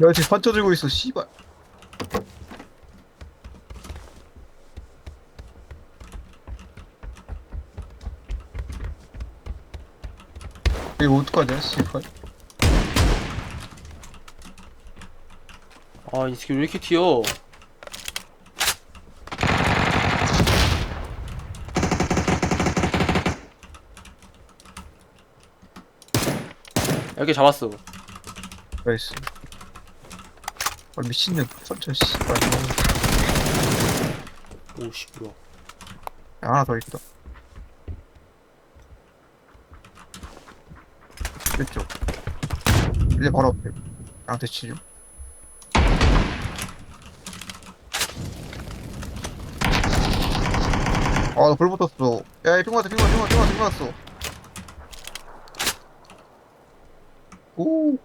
야 지금 판쳐 들고 있어 씨발 이거 어떡하냐 씨발 아, 이 새끼 왜 이렇게 튀어? 이렇게 잡았어. 나이스 아 미친년 판쳐 씨발 오씨, 뭐야. 야, 하나 더 있다. 이쪽. 이제 바로 앞에. 나한테 치죠 아나불 붙었어. 야이 핑 맞았어 핑 맞았어 핑 맞았어 핑 맞았어. 오